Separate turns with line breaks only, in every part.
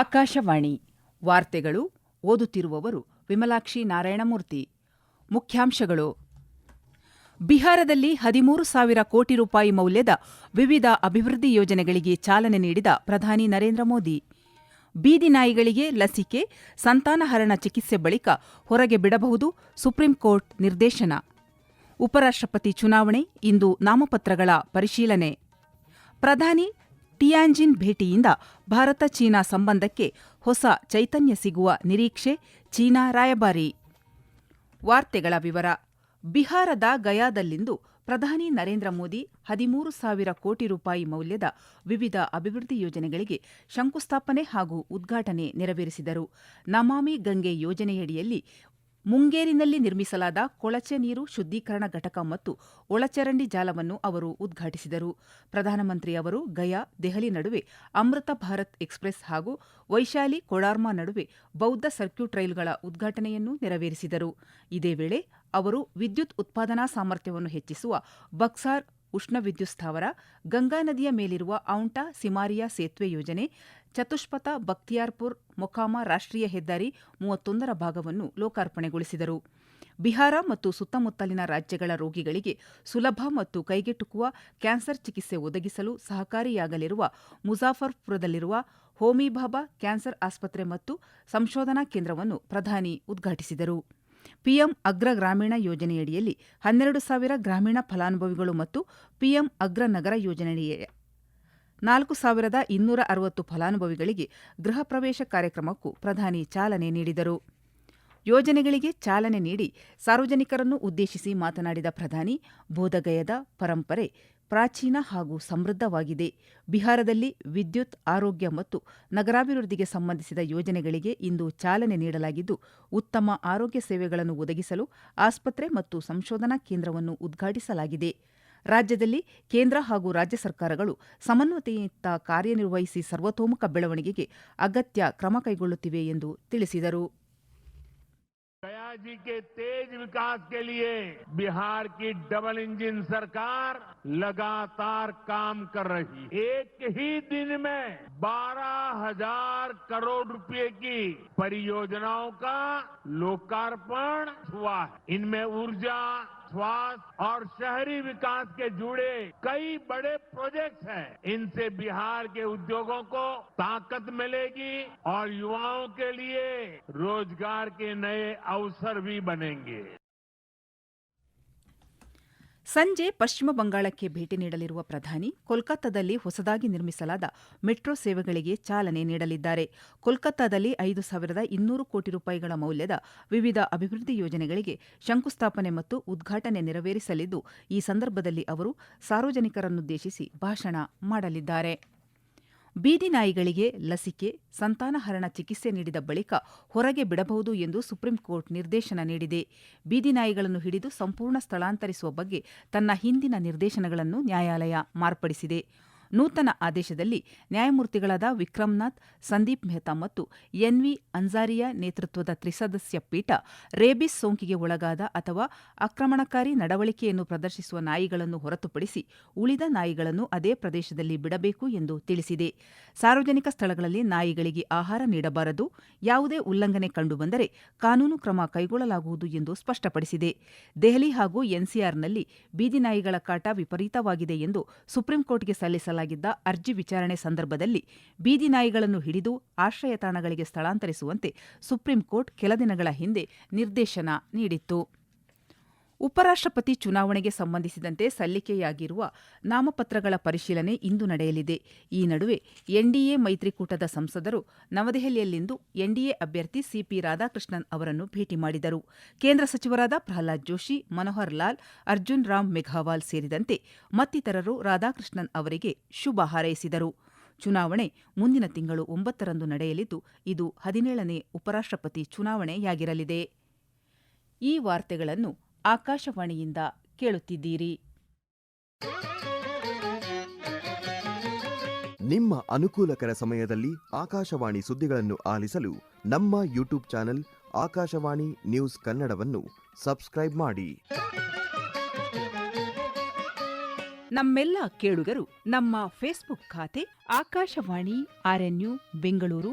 ಆಕಾಶವಾಣಿ ವಾರ್ತೆಗಳು ಓದುತ್ತಿರುವವರು ವಿಮಲಾಕ್ಷಿ ನಾರಾಯಣಮೂರ್ತಿ ಮುಖ್ಯಾಂಶಗಳು ಬಿಹಾರದಲ್ಲಿ ಹದಿಮೂರು ಸಾವಿರ ಕೋಟಿ ರೂಪಾಯಿ ಮೌಲ್ಯದ ವಿವಿಧ ಅಭಿವೃದ್ಧಿ ಯೋಜನೆಗಳಿಗೆ ಚಾಲನೆ ನೀಡಿದ ಪ್ರಧಾನಿ ನರೇಂದ್ರ ಮೋದಿ ಬೀದಿ ನಾಯಿಗಳಿಗೆ ಲಸಿಕೆ ಸಂತಾನಹರಣ ಚಿಕಿತ್ಸೆ ಬಳಿಕ ಹೊರಗೆ ಬಿಡಬಹುದು ಸುಪ್ರೀಂಕೋರ್ಟ್ ನಿರ್ದೇಶನ ಉಪರಾಷ್ಟ್ರಪತಿ ಚುನಾವಣೆ ಇಂದು ನಾಮಪತ್ರಗಳ ಪರಿಶೀಲನೆ ಪ್ರಧಾನಿ ಟಿಯಾಂಜಿನ್ ಭೇಟಿಯಿಂದ ಭಾರತ ಚೀನಾ ಸಂಬಂಧಕ್ಕೆ ಹೊಸ ಚೈತನ್ಯ ಸಿಗುವ ನಿರೀಕ್ಷೆ ಚೀನಾ ರಾಯಭಾರಿ ವಾರ್ತೆಗಳ ವಿವರ ಬಿಹಾರದ ಗಯಾದಲ್ಲಿಂದು ಪ್ರಧಾನಿ ನರೇಂದ್ರ ಮೋದಿ ಹದಿಮೂರು ಸಾವಿರ ಕೋಟಿ ರೂಪಾಯಿ ಮೌಲ್ಯದ ವಿವಿಧ ಅಭಿವೃದ್ಧಿ ಯೋಜನೆಗಳಿಗೆ ಶಂಕುಸ್ಥಾಪನೆ ಹಾಗೂ ಉದ್ಘಾಟನೆ ನೆರವೇರಿಸಿದರು ನಮಾಮಿ ಗಂಗೆ ಯೋಜನೆಯಡಿಯಲ್ಲಿ ಮುಂಗೇರಿನಲ್ಲಿ ನಿರ್ಮಿಸಲಾದ ಕೊಳಚೆ ನೀರು ಶುದ್ದೀಕರಣ ಘಟಕ ಮತ್ತು ಒಳಚರಂಡಿ ಜಾಲವನ್ನು ಅವರು ಉದ್ಘಾಟಿಸಿದರು ಪ್ರಧಾನಮಂತ್ರಿ ಅವರು ಗಯಾ ದೆಹಲಿ ನಡುವೆ ಅಮೃತ ಭಾರತ್ ಎಕ್ಸ್ಪ್ರೆಸ್ ಹಾಗೂ ವೈಶಾಲಿ ಕೊಡಾರ್ಮಾ ನಡುವೆ ಬೌದ್ಧ ಸರ್ಕ್ಯೂಟ್ ರೈಲುಗಳ ಉದ್ಘಾಟನೆಯನ್ನು ನೆರವೇರಿಸಿದರು ಇದೇ ವೇಳೆ ಅವರು ವಿದ್ಯುತ್ ಉತ್ಪಾದನಾ ಸಾಮರ್ಥ್ಯವನ್ನು ಹೆಚ್ಚಿಸುವ ಬಕ್ಸಾರ್ ವಿದ್ಯುತ್ ಸ್ಥಾವರ ಗಂಗಾ ನದಿಯ ಮೇಲಿರುವ ಔಂಟಾ ಸಿಮಾರಿಯಾ ಸೇತುವೆ ಯೋಜನೆ ಚತುಷ್ಪಥ ಬಕ್ತಿಯಾರ್ಪುರ್ ಮೊಕಾಮ ರಾಷ್ಟ್ರೀಯ ಹೆದ್ದಾರಿ ಮೂವತ್ತೊಂದರ ಭಾಗವನ್ನು ಲೋಕಾರ್ಪಣೆಗೊಳಿಸಿದರು ಬಿಹಾರ ಮತ್ತು ಸುತ್ತಮುತ್ತಲಿನ ರಾಜ್ಯಗಳ ರೋಗಿಗಳಿಗೆ ಸುಲಭ ಮತ್ತು ಕೈಗೆಟುಕುವ ಕ್ಯಾನ್ಸರ್ ಚಿಕಿತ್ಸೆ ಒದಗಿಸಲು ಸಹಕಾರಿಯಾಗಲಿರುವ ಮುಜಾಫರ್ಪುರದಲ್ಲಿರುವ ಹೋಮಿಬಾಬಾ ಕ್ಯಾನ್ಸರ್ ಆಸ್ಪತ್ರೆ ಮತ್ತು ಸಂಶೋಧನಾ ಕೇಂದ್ರವನ್ನು ಪ್ರಧಾನಿ ಉದ್ಘಾಟಿಸಿದರು ಪಿಎಂ ಅಗ್ರ ಗ್ರಾಮೀಣ ಯೋಜನೆಯಡಿಯಲ್ಲಿ ಹನ್ನೆರಡು ಸಾವಿರ ಗ್ರಾಮೀಣ ಫಲಾನುಭವಿಗಳು ಮತ್ತು ಪಿಎಂ ಅಗ್ರ ನಗರ ಯೋಜನೆಯ ನಾಲ್ಕು ಸಾವಿರದ ಇನ್ನೂರ ಅರವತ್ತು ಫಲಾನುಭವಿಗಳಿಗೆ ಗೃಹ ಪ್ರವೇಶ ಕಾರ್ಯಕ್ರಮಕ್ಕೂ ಪ್ರಧಾನಿ ಚಾಲನೆ ನೀಡಿದರು ಯೋಜನೆಗಳಿಗೆ ಚಾಲನೆ ನೀಡಿ ಸಾರ್ವಜನಿಕರನ್ನು ಉದ್ದೇಶಿಸಿ ಮಾತನಾಡಿದ ಪ್ರಧಾನಿ ಬೋಧಗಯದ ಪರಂಪರೆ ಪ್ರಾಚೀನ ಹಾಗೂ ಸಮೃದ್ಧವಾಗಿದೆ ಬಿಹಾರದಲ್ಲಿ ವಿದ್ಯುತ್ ಆರೋಗ್ಯ ಮತ್ತು ನಗರಾಭಿವೃದ್ಧಿಗೆ ಸಂಬಂಧಿಸಿದ ಯೋಜನೆಗಳಿಗೆ ಇಂದು ಚಾಲನೆ ನೀಡಲಾಗಿದ್ದು ಉತ್ತಮ ಆರೋಗ್ಯ ಸೇವೆಗಳನ್ನು ಒದಗಿಸಲು ಆಸ್ಪತ್ರೆ ಮತ್ತು ಸಂಶೋಧನಾ ಕೇಂದ್ರವನ್ನು ಉದ್ಘಾಟಿಸಲಾಗಿದೆ ರಾಜ್ಯದಲ್ಲಿ ಕೇಂದ್ರ ಹಾಗೂ ರಾಜ್ಯ ಸರ್ಕಾರಗಳು ಸಮನ್ವಯತೆಯಿಂದ ಕಾರ್ಯನಿರ್ವಹಿಸಿ ಸರ್ವತೋಮುಖ ಬೆಳವಣಿಗೆಗೆ ಅಗತ್ಯ ಕ್ರಮ ಕೈಗೊಳ್ಳುತ್ತಿವೆ ಎಂದು ತಿಳಿಸಿದರು गया जी के तेज विकास के लिए बिहार की डबल इंजन सरकार लगातार काम कर रही एक ही दिन में बारह हजार करोड़ रुपए की परियोजनाओं का लोकार्पण हुआ है इनमें ऊर्जा स्वास्थ्य और शहरी विकास के जुड़े कई बड़े प्रोजेक्ट्स हैं इनसे बिहार के उद्योगों को ताकत मिलेगी और युवाओं के लिए रोजगार के नए अवसर भी बनेंगे ಸಂಜೆ ಪಶ್ಚಿಮ ಬಂಗಾಳಕ್ಕೆ ಭೇಟಿ ನೀಡಲಿರುವ ಪ್ರಧಾನಿ ಕೋಲ್ಕತ್ತಾದಲ್ಲಿ ಹೊಸದಾಗಿ ನಿರ್ಮಿಸಲಾದ ಮೆಟ್ರೋ ಸೇವೆಗಳಿಗೆ ಚಾಲನೆ ನೀಡಲಿದ್ದಾರೆ ಕೋಲ್ಕತ್ತಾದಲ್ಲಿ ಐದು ಸಾವಿರದ ಇನ್ನೂರು ಕೋಟಿ ರೂಪಾಯಿಗಳ ಮೌಲ್ಯದ ವಿವಿಧ ಅಭಿವೃದ್ಧಿ ಯೋಜನೆಗಳಿಗೆ ಶಂಕುಸ್ಥಾಪನೆ ಮತ್ತು ಉದ್ಘಾಟನೆ ನೆರವೇರಿಸಲಿದ್ದು ಈ ಸಂದರ್ಭದಲ್ಲಿ ಅವರು ಸಾರ್ವಜನಿಕರನ್ನುದ್ದೇಶಿಸಿ ಭಾಷಣ ಮಾಡಲಿದ್ದಾರೆ ಬೀದಿ ನಾಯಿಗಳಿಗೆ ಲಸಿಕೆ ಸಂತಾನಹರಣ ಚಿಕಿತ್ಸೆ ನೀಡಿದ ಬಳಿಕ ಹೊರಗೆ ಬಿಡಬಹುದು ಎಂದು ಸುಪ್ರೀಂ ಕೋರ್ಟ್ ನಿರ್ದೇಶನ ನೀಡಿದೆ ಬೀದಿ ನಾಯಿಗಳನ್ನು ಹಿಡಿದು ಸಂಪೂರ್ಣ ಸ್ಥಳಾಂತರಿಸುವ ಬಗ್ಗೆ ತನ್ನ ಹಿಂದಿನ ನಿರ್ದೇಶನಗಳನ್ನು ನ್ಯಾಯಾಲಯ ಮಾರ್ಪಡಿಸಿದೆ ನೂತನ ಆದೇಶದಲ್ಲಿ ನ್ಯಾಯಮೂರ್ತಿಗಳಾದ ವಿಕ್ರಮ್ನಾಥ್ ಸಂದೀಪ್ ಮೆಹ್ತಾ ಮತ್ತು ಎನ್ವಿ ಅನ್ಸಾರಿಯಾ ನೇತೃತ್ವದ ತ್ರಿಸದಸ್ಯ ಪೀಠ ರೇಬಿಸ್ ಸೋಂಕಿಗೆ ಒಳಗಾದ ಅಥವಾ ಆಕ್ರಮಣಕಾರಿ ನಡವಳಿಕೆಯನ್ನು ಪ್ರದರ್ಶಿಸುವ ನಾಯಿಗಳನ್ನು ಹೊರತುಪಡಿಸಿ ಉಳಿದ ನಾಯಿಗಳನ್ನು ಅದೇ ಪ್ರದೇಶದಲ್ಲಿ ಬಿಡಬೇಕು ಎಂದು ತಿಳಿಸಿದೆ ಸಾರ್ವಜನಿಕ ಸ್ಥಳಗಳಲ್ಲಿ ನಾಯಿಗಳಿಗೆ ಆಹಾರ ನೀಡಬಾರದು ಯಾವುದೇ ಉಲ್ಲಂಘನೆ ಕಂಡುಬಂದರೆ ಕಾನೂನು ಕ್ರಮ ಕೈಗೊಳ್ಳಲಾಗುವುದು ಎಂದು ಸ್ಪಷ್ಟಪಡಿಸಿದೆ ದೆಹಲಿ ಹಾಗೂ ಎನ್ಸಿಆರ್ನಲ್ಲಿ ಬೀದಿ ನಾಯಿಗಳ ಕಾಟ ವಿಪರೀತವಾಗಿದೆ ಎಂದು ಸುಪ್ರೀಂಕೋರ್ಟ್ಗೆ ಸಲ್ಲಿಸಲಾಗಿದೆ ದಾಖಲಾಗಿದ್ದ ಅರ್ಜಿ ವಿಚಾರಣೆ ಸಂದರ್ಭದಲ್ಲಿ ಬೀದಿ ನಾಯಿಗಳನ್ನು ಹಿಡಿದು ಆಶ್ರಯ ತಾಣಗಳಿಗೆ ಸ್ಥಳಾಂತರಿಸುವಂತೆ ಸುಪ್ರೀಂ ಕೋರ್ಟ್ ಕೆಲ ದಿನಗಳ ಹಿಂದೆ ನಿರ್ದೇಶನ ನೀಡಿತ್ತು ಉಪರಾಷ್ಟ್ರಪತಿ ಚುನಾವಣೆಗೆ ಸಂಬಂಧಿಸಿದಂತೆ ಸಲ್ಲಿಕೆಯಾಗಿರುವ ನಾಮಪತ್ರಗಳ ಪರಿಶೀಲನೆ ಇಂದು ನಡೆಯಲಿದೆ ಈ ನಡುವೆ ಎನ್ಡಿಎ ಮೈತ್ರಿಕೂಟದ ಸಂಸದರು ನವದೆಹಲಿಯಲ್ಲಿಂದು ಎನ್ಡಿಎ ಅಭ್ಯರ್ಥಿ ಸಿಪಿ ರಾಧಾಕೃಷ್ಣನ್ ಅವರನ್ನು ಭೇಟಿ ಮಾಡಿದರು ಕೇಂದ್ರ ಸಚಿವರಾದ ಪ್ರಹ್ಲಾದ್ ಜೋಶಿ ಮನೋಹರ್ ಲಾಲ್ ಅರ್ಜುನ್ ರಾಮ್ ಮೆಘಾವಾಲ್ ಸೇರಿದಂತೆ ಮತ್ತಿತರರು ರಾಧಾಕೃಷ್ಣನ್ ಅವರಿಗೆ ಶುಭ ಹಾರೈಸಿದರು ಚುನಾವಣೆ ಮುಂದಿನ ತಿಂಗಳು ಒಂಬತ್ತರಂದು ನಡೆಯಲಿದ್ದು ಇದು ಹದಿನೇಳನೇ ಉಪರಾಷ್ಟ್ರಪತಿ ಚುನಾವಣೆಯಾಗಿರಲಿದೆ ಈ ವಾರ್ತೆಗಳನ್ನು ಆಕಾಶವಾಣಿಯಿಂದ ಕೇಳುತ್ತಿದ್ದೀರಿ ನಿಮ್ಮ ಅನುಕೂಲಕರ ಸಮಯದಲ್ಲಿ ಆಕಾಶವಾಣಿ ಸುದ್ದಿಗಳನ್ನು ಆಲಿಸಲು ನಮ್ಮ ಯೂಟ್ಯೂಬ್ ಚಾನೆಲ್ ಆಕಾಶವಾಣಿ ನ್ಯೂಸ್ ಕನ್ನಡವನ್ನು ಸಬ್ಸ್ಕ್ರೈಬ್ ಮಾಡಿ ನಮ್ಮೆಲ್ಲ ಕೇಳುಗರು ನಮ್ಮ ಫೇಸ್ಬುಕ್ ಖಾತೆ ಆಕಾಶವಾಣಿ ಆರ್ಎನ್ಯು ಬೆಂಗಳೂರು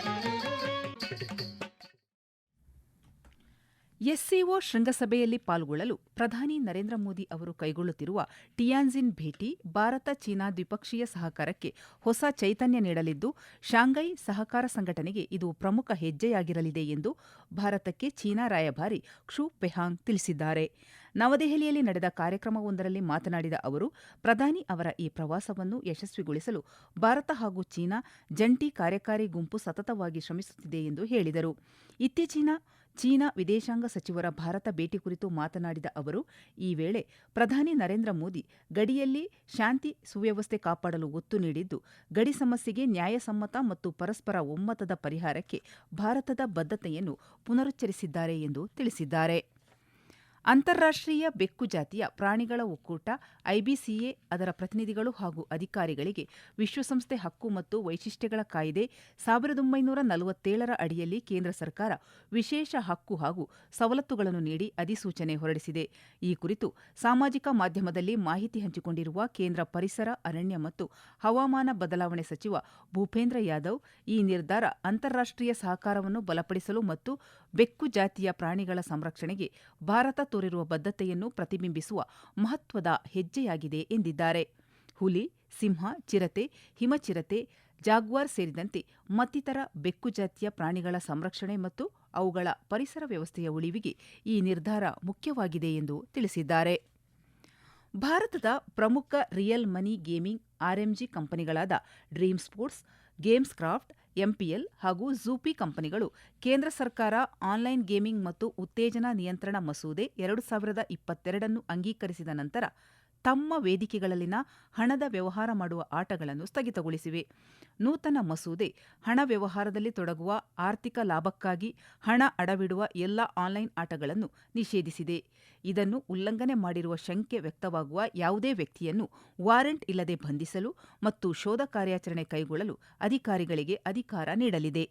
ಎಸ್ಸಿಒ ಶೃಂಗಸಭೆಯಲ್ಲಿ ಪಾಲ್ಗೊಳ್ಳಲು ಪ್ರಧಾನಿ ನರೇಂದ್ರ ಮೋದಿ ಅವರು ಕೈಗೊಳ್ಳುತ್ತಿರುವ ಟಿಯಾನ್ಜಿನ್ ಭೇಟಿ ಭಾರತ ಚೀನಾ ದ್ವಿಪಕ್ಷೀಯ ಸಹಕಾರಕ್ಕೆ ಹೊಸ ಚೈತನ್ಯ ನೀಡಲಿದ್ದು ಶಾಂಘೈ ಸಹಕಾರ ಸಂಘಟನೆಗೆ ಇದು ಪ್ರಮುಖ ಹೆಜ್ಜೆಯಾಗಿರಲಿದೆ ಎಂದು ಭಾರತಕ್ಕೆ ಚೀನಾ ರಾಯಭಾರಿ ಕ್ಷು ಪೆಹಾಂಗ್ ತಿಳಿಸಿದ್ದಾರೆ ನವದೆಹಲಿಯಲ್ಲಿ ನಡೆದ ಕಾರ್ಯಕ್ರಮವೊಂದರಲ್ಲಿ ಮಾತನಾಡಿದ ಅವರು ಪ್ರಧಾನಿ ಅವರ ಈ ಪ್ರವಾಸವನ್ನು ಯಶಸ್ವಿಗೊಳಿಸಲು ಭಾರತ ಹಾಗೂ ಚೀನಾ ಜಂಟಿ ಕಾರ್ಯಕಾರಿ ಗುಂಪು ಸತತವಾಗಿ ಶ್ರಮಿಸುತ್ತಿದೆ ಎಂದು ಹೇಳಿದರು ಇತ್ತೀಚಿನ ಚೀನಾ ವಿದೇಶಾಂಗ ಸಚಿವರ ಭಾರತ ಭೇಟಿ ಕುರಿತು ಮಾತನಾಡಿದ ಅವರು ಈ ವೇಳೆ ಪ್ರಧಾನಿ ನರೇಂದ್ರ ಮೋದಿ ಗಡಿಯಲ್ಲಿ ಶಾಂತಿ ಸುವ್ಯವಸ್ಥೆ ಕಾಪಾಡಲು ಒತ್ತು ನೀಡಿದ್ದು ಗಡಿ ಸಮಸ್ಯೆಗೆ ನ್ಯಾಯಸಮ್ಮತ ಮತ್ತು ಪರಸ್ಪರ ಒಮ್ಮತದ ಪರಿಹಾರಕ್ಕೆ ಭಾರತದ ಬದ್ಧತೆಯನ್ನು ಪುನರುಚ್ಚರಿಸಿದ್ದಾರೆ ಎಂದು ತಿಳಿಸಿದ್ದಾರೆ ಅಂತಾರಾಷ್ಟ್ರೀಯ ಬೆಕ್ಕು ಜಾತಿಯ ಪ್ರಾಣಿಗಳ ಒಕ್ಕೂಟ ಐಬಿಸಿಎ ಅದರ ಪ್ರತಿನಿಧಿಗಳು ಹಾಗೂ ಅಧಿಕಾರಿಗಳಿಗೆ ವಿಶ್ವಸಂಸ್ಥೆ ಹಕ್ಕು ಮತ್ತು ವೈಶಿಷ್ಟ್ಯಗಳ ಕಾಯ್ದೆ ಸಾವಿರದ ಒಂಬೈನೂರ ನಲವತ್ತೇಳರ ಅಡಿಯಲ್ಲಿ ಕೇಂದ್ರ ಸರ್ಕಾರ ವಿಶೇಷ ಹಕ್ಕು ಹಾಗೂ ಸವಲತ್ತುಗಳನ್ನು ನೀಡಿ ಅಧಿಸೂಚನೆ ಹೊರಡಿಸಿದೆ ಈ ಕುರಿತು ಸಾಮಾಜಿಕ ಮಾಧ್ಯಮದಲ್ಲಿ ಮಾಹಿತಿ ಹಂಚಿಕೊಂಡಿರುವ ಕೇಂದ್ರ ಪರಿಸರ ಅರಣ್ಯ ಮತ್ತು ಹವಾಮಾನ ಬದಲಾವಣೆ ಸಚಿವ ಭೂಪೇಂದ್ರ ಯಾದವ್ ಈ ನಿರ್ಧಾರ ಅಂತಾರಾಷ್ಟ್ರೀಯ ಸಹಕಾರವನ್ನು ಬಲಪಡಿಸಲು ಮತ್ತು ಬೆಕ್ಕು ಜಾತಿಯ ಪ್ರಾಣಿಗಳ ಸಂರಕ್ಷಣೆಗೆ ಭಾರತ ತೋರಿರುವ ಬದ್ಧತೆಯನ್ನು ಪ್ರತಿಬಿಂಬಿಸುವ ಮಹತ್ವದ ಹೆಜ್ಜೆಯಾಗಿದೆ ಎಂದಿದ್ದಾರೆ ಹುಲಿ ಸಿಂಹ ಚಿರತೆ ಹಿಮಚಿರತೆ ಜಾಗ್ವಾರ್ ಸೇರಿದಂತೆ ಮತ್ತಿತರ ಬೆಕ್ಕು ಜಾತಿಯ ಪ್ರಾಣಿಗಳ ಸಂರಕ್ಷಣೆ ಮತ್ತು ಅವುಗಳ ಪರಿಸರ ವ್ಯವಸ್ಥೆಯ ಉಳಿವಿಗೆ ಈ ನಿರ್ಧಾರ ಮುಖ್ಯವಾಗಿದೆ ಎಂದು ತಿಳಿಸಿದ್ದಾರೆ ಭಾರತದ ಪ್ರಮುಖ ರಿಯಲ್ ಮನಿ ಗೇಮಿಂಗ್ ಆರ್ಎಂಜಿ ಕಂಪನಿಗಳಾದ Dream Sports Games Kraft MPL ಹಾಗೂ ಝೂಪಿ ಕಂಪನಿಗಳು ಕೇಂದ್ರ ಸರ್ಕಾರ ಆನ್ಲೈನ್ ಗೇಮಿಂಗ್ ಮತ್ತು ಉತ್ತೇಜನ ನಿಯಂತ್ರಣ ಮಸೂದೆ ಎರಡು ಸಾವಿರದ ಇಪ್ಪತ್ತೆರಡನ್ನು ಅಂಗೀಕರಿಸಿದ ನಂತರ ತಮ್ಮ ವೇದಿಕೆಗಳಲ್ಲಿನ ಹಣದ ವ್ಯವಹಾರ ಮಾಡುವ ಆಟಗಳನ್ನು ಸ್ಥಗಿತಗೊಳಿಸಿವೆ ನೂತನ ಮಸೂದೆ ಹಣ ವ್ಯವಹಾರದಲ್ಲಿ ತೊಡಗುವ ಆರ್ಥಿಕ ಲಾಭಕ್ಕಾಗಿ ಹಣ ಅಡವಿಡುವ ಎಲ್ಲ ಆನ್ಲೈನ್ ಆಟಗಳನ್ನು ನಿಷೇಧಿಸಿದೆ ಇದನ್ನು ಉಲ್ಲಂಘನೆ ಮಾಡಿರುವ ಶಂಕೆ ವ್ಯಕ್ತವಾಗುವ ಯಾವುದೇ ವ್ಯಕ್ತಿಯನ್ನು ವಾರೆಂಟ್ ಇಲ್ಲದೆ ಬಂಧಿಸಲು ಮತ್ತು ಶೋಧ ಕಾರ್ಯಾಚರಣೆ ಕೈಗೊಳ್ಳಲು ಅಧಿಕಾರಿಗಳಿಗೆ ಅಧಿಕಾರ ನೀಡಲಿದೆ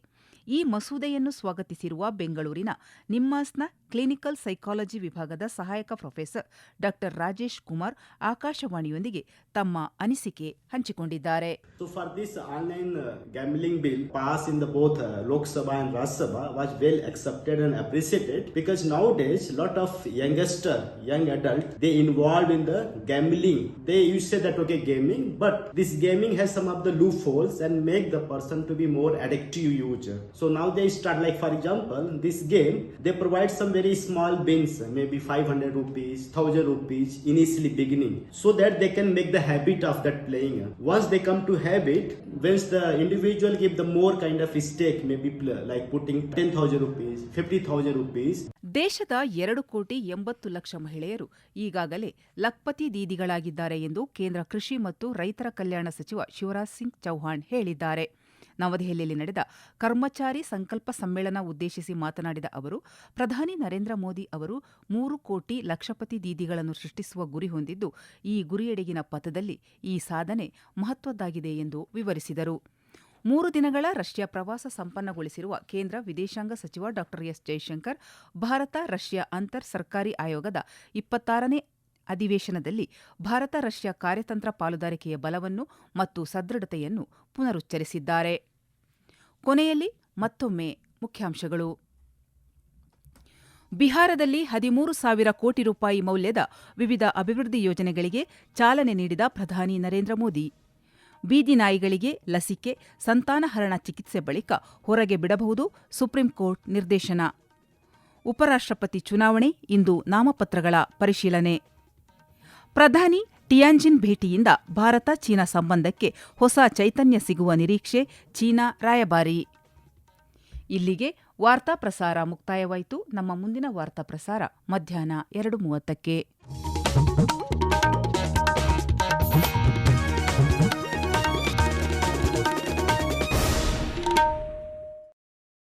ಈ ಮಸೂದೆಯನ್ನು ಸ್ವಾಗತಿಸಿರುವ ಬೆಂಗಳೂರಿನ ನಿಮ್ಮಾಸ್ನ ಕ್ಲಿನಿಕಲ್ ಸೈಕಾಲಜಿ ವಿಭಾಗದ ಸಹಾಯಕ ಪ್ರೊಫೆಸರ್ ಡಾ ರಾಜೇಶ್ ಕುಮಾರ್ ಆಕಾಶವಾಣಿಯೊಂದಿಗೆ ತಮ್ಮ ಅನಿಸಿಕೆ ಹಂಚಿಕೊಂಡಿದ್ದಾರೆ for for this online uh, gambling bill passed in the both uh, Lok Sabha and Raj Sabha was well accepted and appreciated because nowadays lot of youngster, young adult, they involved in the gambling. They you say that okay gaming, but this gaming has some of the loopholes and make the person to be more addictive user. So now they start like for example, this game, they provide some very small bins, maybe 500 rupees, 1000 rupees initially beginning so that they can make the habit of that playing. Once they come to habit, once the individual give the more kind of stake, maybe like putting 10,000 rupees, 50,000 rupees. ದೇಶದ ಎರಡು ಕೋಟಿ ಎಂಬತ್ತು ಲಕ್ಷ ಮಹಿಳೆಯರು ಈಗಾಗಲೇ ಲಖ್ಪತಿ ದೀದಿಗಳಾಗಿದ್ದಾರೆ ಎಂದು ಕೇಂದ್ರ ಕೃಷಿ ಮತ್ತು ರೈತರ ಕಲ್ಯಾಣ ಸಚಿವ ಶಿವರಾಜ್ ಸಿಂಗ್ ಚೌಹಾಣ್ ಹೇಳಿದ್ದಾರೆ ನವದೆಹಲಿಯಲ್ಲಿ ನಡೆದ ಕರ್ಮಚಾರಿ ಸಂಕಲ್ಪ ಸಮ್ಮೇಳನ ಉದ್ದೇಶಿಸಿ ಮಾತನಾಡಿದ ಅವರು ಪ್ರಧಾನಿ ನರೇಂದ್ರ ಮೋದಿ ಅವರು ಮೂರು ಕೋಟಿ ಲಕ್ಷಪತಿ ದೀದಿಗಳನ್ನು ಸೃಷ್ಟಿಸುವ ಗುರಿ ಹೊಂದಿದ್ದು ಈ ಗುರಿಯೆಡೆಗಿನ ಪಥದಲ್ಲಿ ಈ ಸಾಧನೆ ಮಹತ್ವದ್ದಾಗಿದೆ ಎಂದು ವಿವರಿಸಿದರು ಮೂರು ದಿನಗಳ ರಷ್ಯಾ ಪ್ರವಾಸ ಸಂಪನ್ನಗೊಳಿಸಿರುವ ಕೇಂದ್ರ ವಿದೇಶಾಂಗ ಸಚಿವ ಡಾ ಎಸ್ ಜೈಶಂಕರ್ ಭಾರತ ರಷ್ಯಾ ಅಂತರ್ ಸರ್ಕಾರಿ ಆಯೋಗದ ಇಪ್ಪತ್ತಾರನೇ ಅಧಿವೇಶನದಲ್ಲಿ ಭಾರತ ರಷ್ಯಾ ಕಾರ್ಯತಂತ್ರ ಪಾಲುದಾರಿಕೆಯ ಬಲವನ್ನು ಮತ್ತು ಸದೃಢತೆಯನ್ನು ಪುನರುಚ್ಚರಿಸಿದ್ದಾರೆ ಕೊನೆಯಲ್ಲಿ ಮತ್ತೊಮ್ಮೆ ಮುಖ್ಯಾಂಶಗಳು ಬಿಹಾರದಲ್ಲಿ ಹದಿಮೂರು ಸಾವಿರ ಕೋಟಿ ರೂಪಾಯಿ ಮೌಲ್ಯದ ವಿವಿಧ ಅಭಿವೃದ್ಧಿ ಯೋಜನೆಗಳಿಗೆ ಚಾಲನೆ ನೀಡಿದ ಪ್ರಧಾನಿ ನರೇಂದ್ರ ಮೋದಿ ಬೀದಿ ನಾಯಿಗಳಿಗೆ ಲಸಿಕೆ ಸಂತಾನಹರಣ ಚಿಕಿತ್ಸೆ ಬಳಿಕ ಹೊರಗೆ ಬಿಡಬಹುದು ಸುಪ್ರೀಂ ಕೋರ್ಟ್ ನಿರ್ದೇಶನ ಉಪರಾಷ್ಟ್ರಪತಿ ಚುನಾವಣೆ ಇಂದು ನಾಮಪತ್ರಗಳ ಪರಿಶೀಲನೆ ಪ್ರಧಾನಿ ಟಿಯಾಂಜಿನ್ ಭೇಟಿಯಿಂದ ಭಾರತ ಚೀನಾ ಸಂಬಂಧಕ್ಕೆ ಹೊಸ ಚೈತನ್ಯ ಸಿಗುವ ನಿರೀಕ್ಷೆ ಚೀನಾ ರಾಯಭಾರಿ ಇಲ್ಲಿಗೆ ವಾರ್ತಾ ಪ್ರಸಾರ ಮುಕ್ತಾಯವಾಯಿತು ನಮ್ಮ ಮುಂದಿನ ವಾರ್ತಾ ಪ್ರಸಾರ ಮಧ್ಯಾಹ್ನ ಎರಡು ಮೂವತ್ತಕ್ಕೆ